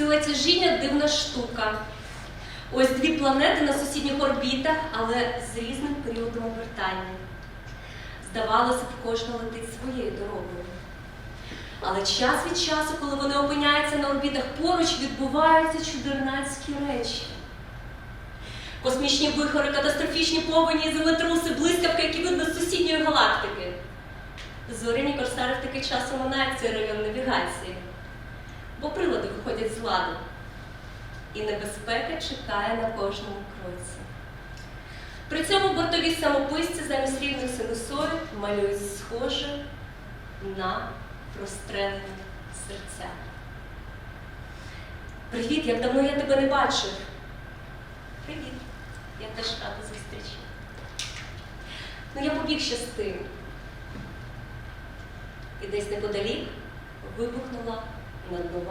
Сила тяжіння дивна штука. Ось дві планети на сусідніх орбітах, але з різним періодом обертання. Здавалося б, кожна летить своєю дорогою. Але час від часу, коли вони опиняються на орбітах поруч, відбуваються чудернацькі речі. Космічні вихори, катастрофічні повені землетруси, блискавки, які видно з сусідньої галактики. Зоряні корсари в такий час оминають цей район навігації, бо прилади виходять з ладу. І небезпека чекає на кожному кроці. При цьому бортові самописці замість рівних синусоїд малюють схоже на прострелені серця. Привіт, як давно я тебе не бачив. Привіт, я теж рада зустрічі. Ну, я побіг ще з тим. І десь неподалік вибухнула году